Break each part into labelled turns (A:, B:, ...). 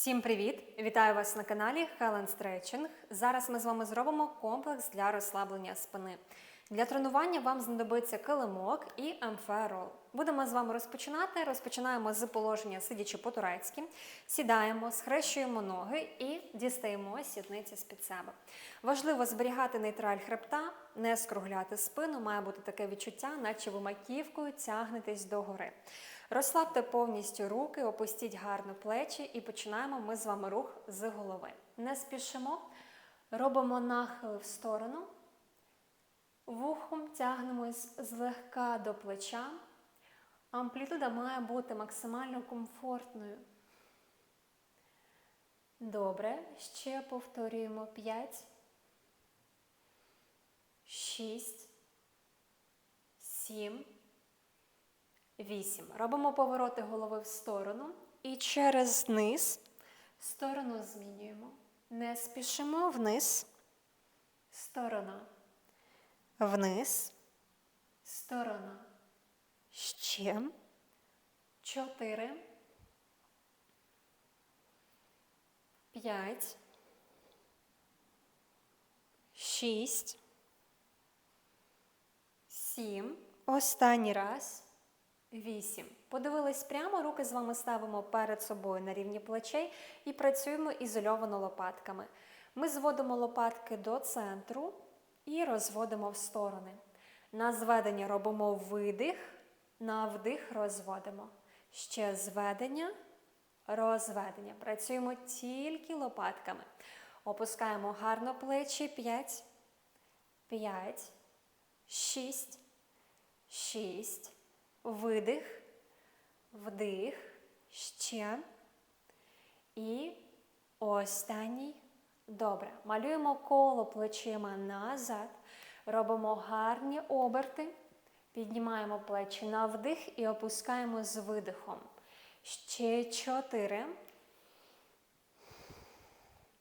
A: Всім привіт! Вітаю вас на каналі Helen Stretching. Зараз ми з вами зробимо комплекс для розслаблення спини. Для тренування вам знадобиться килимок і МФ-рол. Будемо з вами розпочинати. Розпочинаємо з положення сидячи по-турецьки, сідаємо, схрещуємо ноги і дістаємо сідниці з-під себе. Важливо зберігати нейтраль хребта, не скругляти спину, має бути таке відчуття, наче ви маківкою тягнетесь догори. Розслабте повністю руки, опустіть гарно плечі і починаємо ми з вами рух з голови. Не спішимо, робимо нахили в сторону, вухом тягнемось злегка до плеча. Амплітуда має бути максимально комфортною. Добре, ще повторюємо. 5, 6, 7, 8. Робимо повороти голови в сторону і через низ сторону змінюємо. Не спішимо вниз, сторона, вниз, сторона. Ще. Чотири. П'ять. Шість. Сім. Останній раз. Вісім. Подивились прямо, руки з вами ставимо перед собою на рівні плечей і працюємо ізольовано лопатками. Ми зводимо лопатки до центру і розводимо в сторони. На зведення робимо видих, на вдих розводимо. Ще зведення, розведення. Працюємо тільки лопатками. Опускаємо гарно плечі. 5, 5, 6, 6. Видих, вдих, ще. І останній. Добре. Малюємо коло плечима назад. Робимо гарні оберти. Піднімаємо плечі на вдих і опускаємо з видихом. Ще чотири.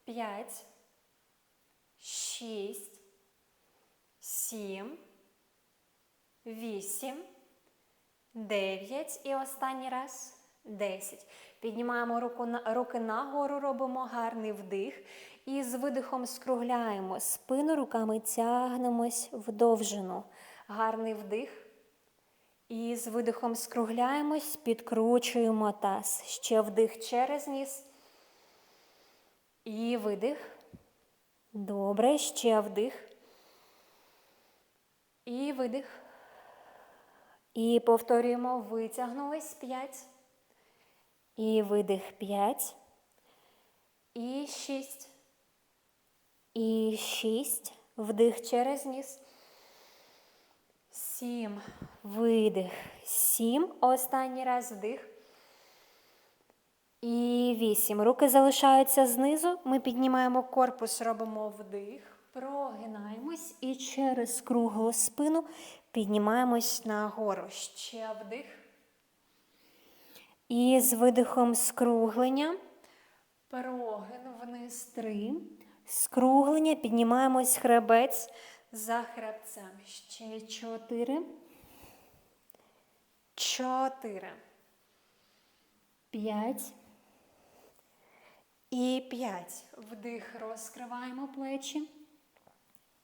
A: П'ять. Шість. Сім. Вісім. 9 і останній раз 10. Піднімаємо руку на, руки нагору, робимо гарний вдих. І з видихом скругляємо спину, руками тягнемось в довжину. Гарний вдих. І з видихом скругляємось, підкручуємо таз. Ще вдих через ніс. І видих. Добре, ще вдих. І видих. І повторюємо, витягнулись 5. І видих 5. І 6. І 6. Вдих через ніс. 7. Видих. 7. Останній раз вдих. І 8. Руки залишаються знизу. Ми піднімаємо корпус, робимо вдих. Прогинаємось і через круглу спину піднімаємось нагору. Ще вдих. І з видихом скруглення. Прогин вниз три. Скруглення. Піднімаємось хребець за хребцем. Ще чотири. Чотири. П'ять. І п'ять. Вдих. Розкриваємо плечі.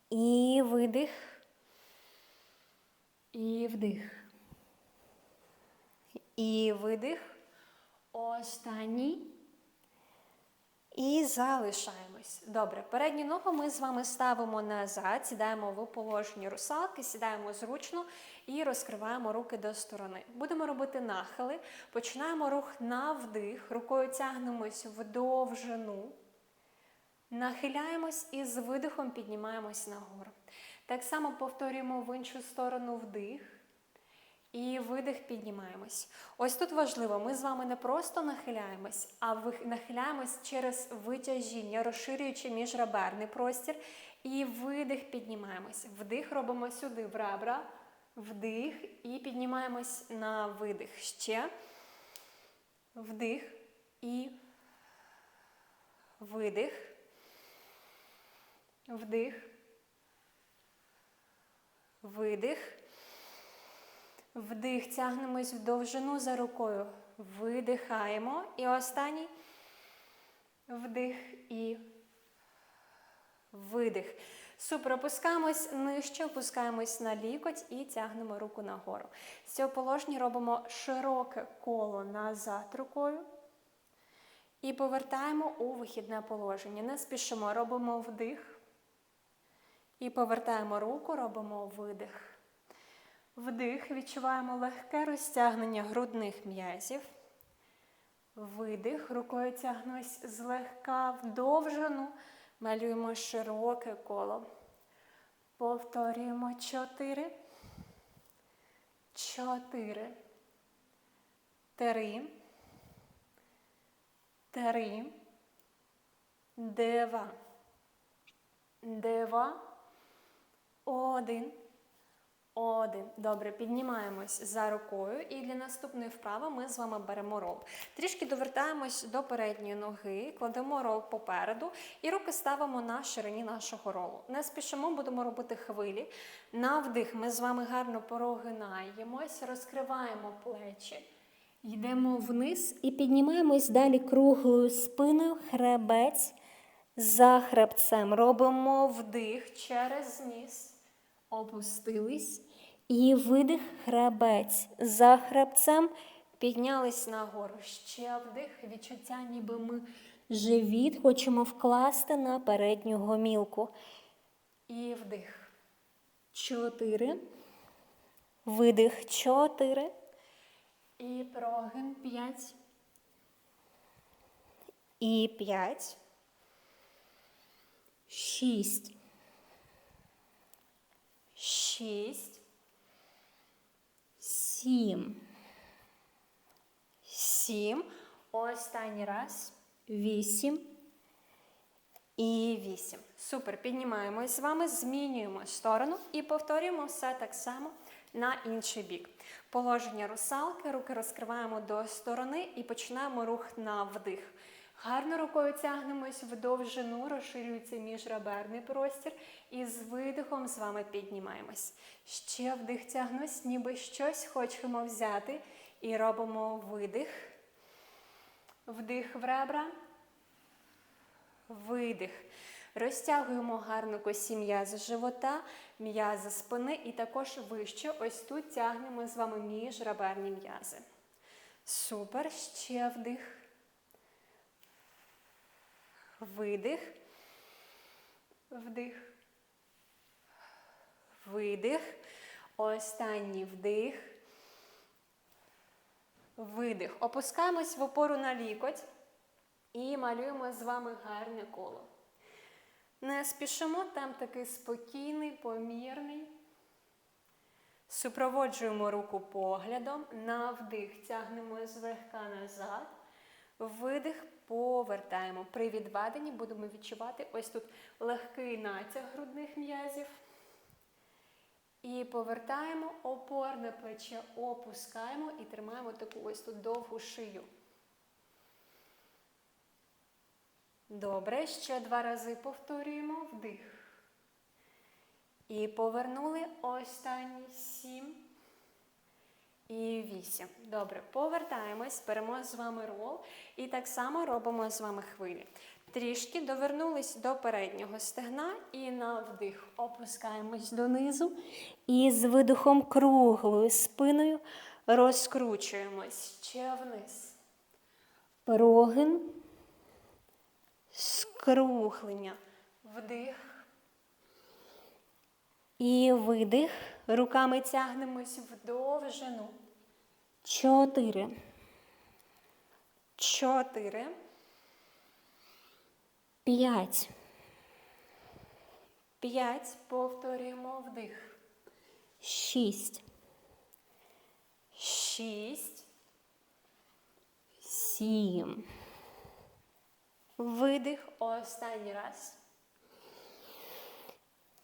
A: І видих. І вдих. І видих. Останній. І залишаємось. Добре, передню ногу ми з вами ставимо назад, сідаємо в положенні русалки, сідаємо зручно і розкриваємо руки до сторони. Будемо робити нахили. Починаємо рух на вдих, рукою тягнемось в довжину. Нахиляємось і з видихом піднімаємось нагору. Так само повторюємо в іншу сторону вдих. І видих піднімаємось. Ось тут важливо, ми з вами не просто нахиляємось, а нахиляємось через витяжіння, розширюючи міжреберний простір. І видих піднімаємось. Вдих робимо сюди в ребра, вдих і піднімаємось на видих. Ще вдих і видих. Вдих. Видих. Вдих, тягнемось в довжину за рукою. Видихаємо. І останній. Вдих і видих. Супер, опускаємось нижче, опускаємось на лікоть і тягнемо руку нагору. З цього положення робимо широке коло назад рукою. І повертаємо у вихідне положення. Не спішимо, робимо вдих. І повертаємо руку, робимо видих. Вдих, відчуваємо легке розтягнення грудних м'язів. Видих, рукою тягнусь злегка вдовжену, малюємо широке коло. Повторюємо чотири. Чотири. Три. Три. Два. Два. Один. Один. Добре, піднімаємось за рукою. І для наступної вправи ми з вами беремо рол. Трішки довертаємось до передньої ноги, кладемо рол попереду і руки ставимо на ширині нашого ролу. Не спішимо, будемо робити хвилі. На вдих ми з вами гарно прогинаємось, розкриваємо плечі. Йдемо вниз і піднімаємось далі круглою спиною, хребець за хребцем. Робимо вдих через ніс. Опустились. І видих хребець. За хребцем піднялись нагору. Ще вдих, відчуття, ніби ми живіт хочемо вкласти на передню гомілку. І вдих. Чотири. Видих. Чотири. І прогин п'ять. І п'ять. Шість. Шість. Сім. Сім. Останній раз. Вісім. І вісім. Супер. Піднімаємось з вами, змінюємо сторону і повторюємо все так само на інший бік. Положення русалки, руки розкриваємо до сторони і починаємо рух на вдих. Гарно рукою тягнемось в довжину, розширюється міжреберний простір. І з видихом з вами піднімаємось. Ще вдих тягнусь, ніби щось хочемо взяти. І робимо видих. Вдих в ребра. Видих. Розтягуємо гарно косі м'язи живота, м'язи спини і також вище. Ось тут тягнемо з вами міжреберні м'язи. Супер. Ще вдих. Видих. Вдих. Видих. Останній вдих. Видих. Опускаємось в опору на лікоть і малюємо з вами гарне коло. Не спішимо, там такий спокійний, помірний. Супроводжуємо руку поглядом. На вдих тягнемо злегка назад. Видих повертаємо. При відведенні будемо відчувати ось тут легкий натяг грудних м'язів. І повертаємо опорне плече, опускаємо і тримаємо таку ось тут довгу шию. Добре, ще два рази повторюємо вдих. І повернули останні сім. І вісім. Добре, повертаємось, беремо з вами рол. І так само робимо з вами хвилі. Трішки довернулись до переднього стегна і на вдих опускаємось донизу. І з видихом круглою спиною розкручуємось ще вниз. Прогин. Скруглення. Вдих. І видих. Руками тягнемось в довжину. Чотири. Чотири. П'ять. П'ять. Повторюємо вдих. Шість. Шість. Сім. Видих. Останній раз.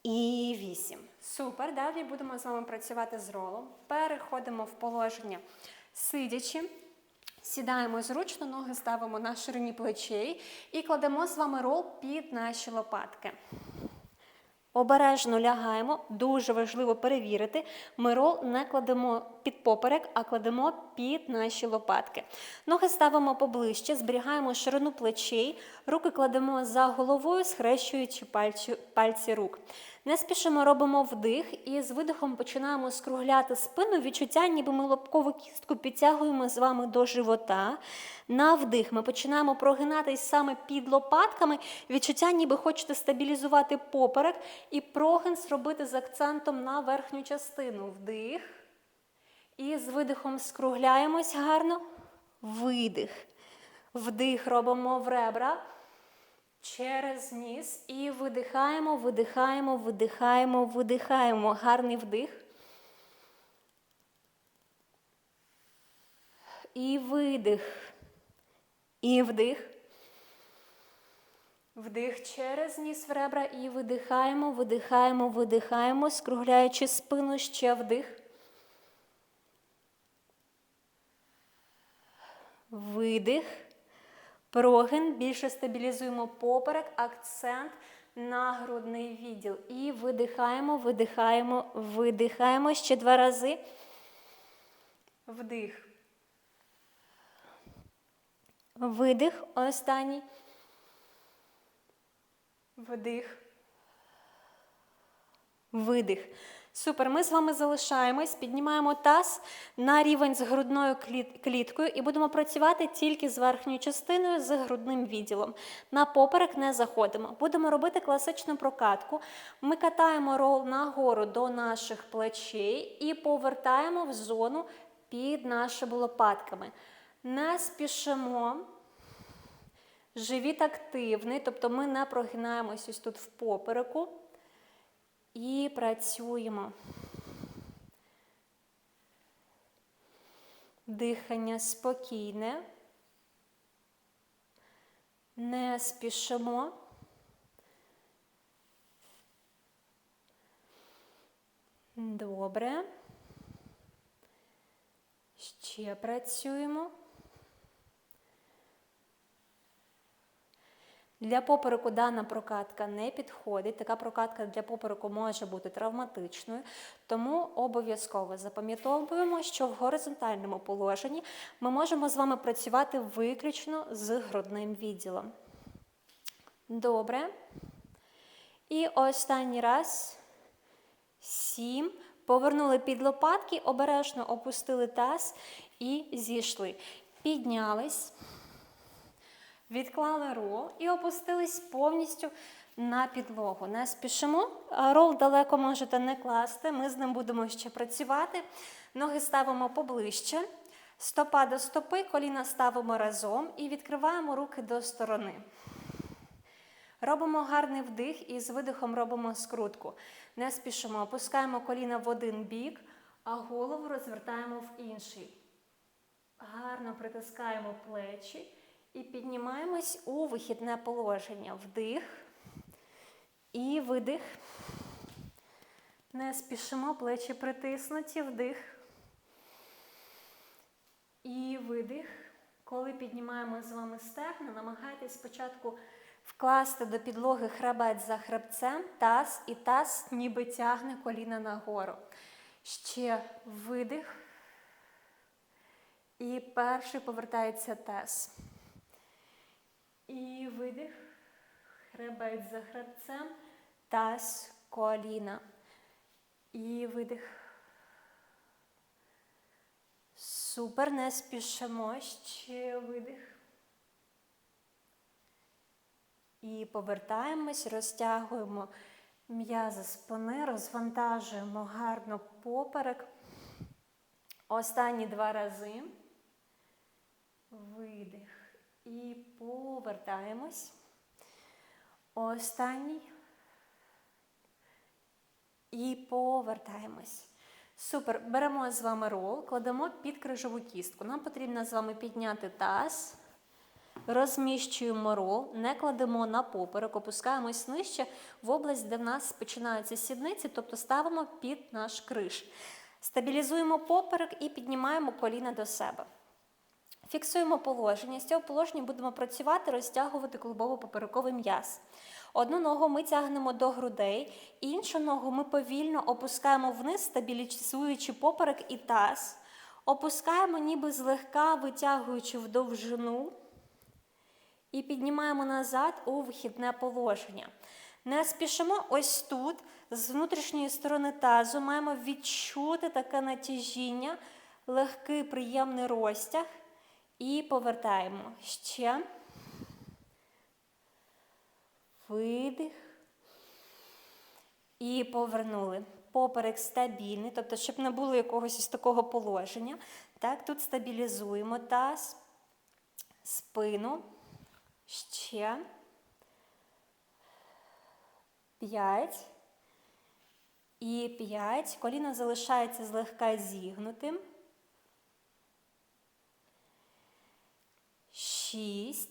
A: І вісім. Супер. Далі будемо з вами працювати з ролом. Переходимо в положення сидячи. Сідаємо зручно, ноги ставимо на ширині плечей і кладемо з вами рол під наші лопатки. Обережно лягаємо, дуже важливо перевірити. Ми рол не кладемо під поперек, а кладемо під наші лопатки. Ноги ставимо поближче, зберігаємо ширину плечей, руки кладемо за головою, схрещуючи пальці, пальці рук. Не спішимо, робимо вдих і з видихом починаємо скругляти спину. Відчуття, ніби ми лобкову кістку підтягуємо з вами до живота. На вдих ми починаємо прогинатись саме під лопатками. Відчуття, ніби хочете стабілізувати поперек і прогин зробити з акцентом на верхню частину. Вдих. І з видихом скругляємось гарно. Видих. Вдих робимо в ребра. Через ніс і видихаємо, видихаємо, видихаємо, видихаємо. Гарний вдих. І видих. І вдих. Вдих через ніс в ребра і видихаємо, видихаємо, видихаємо, скругляючи спину ще вдих. Видих. Прогин. Більше стабілізуємо поперек, акцент на грудний відділ. І видихаємо, видихаємо, видихаємо ще два рази. Вдих. Видих. Останній. Вдих. Видих. Супер. Ми з вами залишаємось, піднімаємо таз на рівень з грудною кліткою і будемо працювати тільки з верхньою частиною, з грудним відділом. На поперек не заходимо. Будемо робити класичну прокатку. Ми катаємо рол нагору до наших плечей і повертаємо в зону під нашими лопатками. Не спішимо. Живіт активний, тобто ми не прогинаємось ось тут в попереку. І працюємо. Дихання спокійне. Не спішимо. Добре. Ще працюємо. Для попереку дана прокатка не підходить. Така прокатка для попереку може бути травматичною, тому обов'язково запам'ятовуємо, що в горизонтальному положенні ми можемо з вами працювати виключно з грудним відділом. Добре. І останній раз. Сім. Повернули під лопатки, обережно опустили таз і зійшли. Піднялись. Відклали рол і опустились повністю на підлогу. Не спішимо. Рол далеко можете не класти. Ми з ним будемо ще працювати. Ноги ставимо поближче. Стопа до стопи, коліна ставимо разом і відкриваємо руки до сторони. Робимо гарний вдих і з видихом робимо скрутку. Не спішимо. Опускаємо коліна в один бік, а голову розвертаємо в інший. Гарно притискаємо плечі. І піднімаємось у вихідне положення. Вдих і видих. Не спішимо, плечі притиснуті, вдих. І видих. Коли піднімаємо з вами стегна, намагайтесь спочатку вкласти до підлоги хребець за хребцем, таз і таз ніби тягне коліна нагору. Ще видих. І перший повертається таз. І видих. Хребець за хребцем. Таз коліна. І видих. Супер. Не спішимо. Ще видих. І повертаємось, розтягуємо м'язи спини, розвантажуємо гарно поперек. Останні два рази. Видих. І повертаємось. Останній. І повертаємось. Супер. Беремо з вами рол, кладемо під крижову кістку. Нам потрібно з вами підняти таз. Розміщуємо рол, не кладемо на поперек, опускаємось нижче в область, де в нас починаються сідниці, тобто ставимо під наш криш. Стабілізуємо поперек і піднімаємо коліна до себе.
B: Фіксуємо положення. З цього положення будемо працювати, розтягувати клубово-поперековий м'яз. Одну ногу ми тягнемо до грудей, іншу ногу ми повільно опускаємо вниз, стабілізуючи поперек і таз. Опускаємо, ніби злегка витягуючи в довжину. І піднімаємо назад у вихідне положення. Не спішимо ось тут, з внутрішньої сторони тазу, маємо відчути таке натяжіння, легкий приємний розтяг. І повертаємо. Ще. Видих. І повернули. Поперек стабільний, тобто, щоб не було якогось із такого положення. Так, тут стабілізуємо таз, спину. Ще. П'ять. І п'ять. Коліно залишається злегка зігнутим. Шість.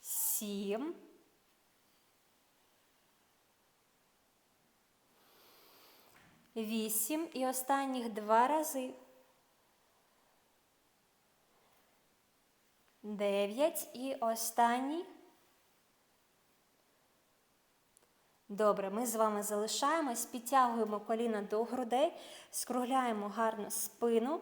B: Сім. Вісім. І останніх два рази. Дев'ять. І останній. Добре, ми з вами залишаємось, підтягуємо коліна до грудей, скругляємо гарно спину.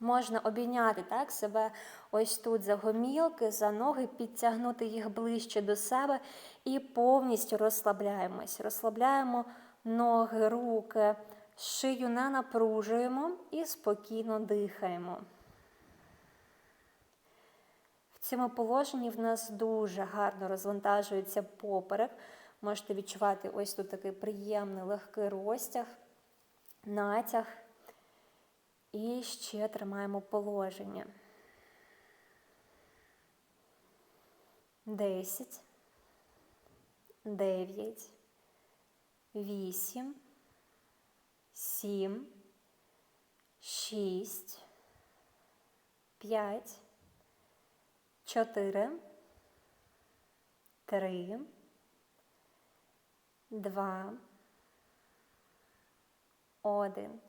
B: Можна обійняти так, себе ось тут за гомілки, за ноги, підтягнути їх ближче до себе і повністю розслабляємось. Розслабляємо ноги, руки, шию не напружуємо і спокійно дихаємо. В цьому положенні в нас дуже гарно розвантажується поперек. Можете відчувати ось тут такий приємний легкий розтяг, натяг. І ще тримаємо положення. Десять, дев'ять, вісім, сім, шість, п'ять, чотири, три, два, один.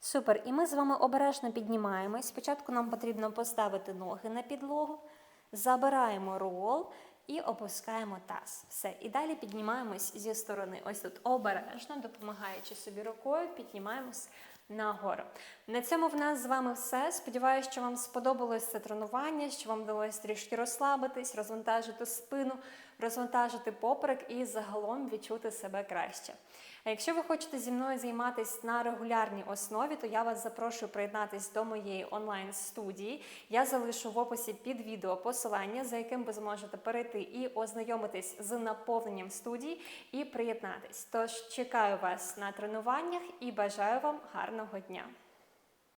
B: Супер. І ми з вами обережно піднімаємось. Спочатку нам потрібно поставити ноги на підлогу, забираємо рол і опускаємо таз. Все. І далі піднімаємось зі сторони. Ось тут обережно, допомагаючи собі рукою, піднімаємось нагору. На цьому в нас з вами все. Сподіваюся, що вам сподобалось це тренування, що вам вдалося трішки розслабитись, розвантажити спину, розвантажити поперек і загалом відчути себе краще. А якщо ви хочете зі мною займатися на регулярній основі, то я вас запрошую приєднатися до моєї онлайн-студії. Я залишу в описі під відео посилання, за яким ви зможете перейти і ознайомитись з наповненням студії і приєднатись. Тож чекаю вас на тренуваннях і бажаю вам гарного дня!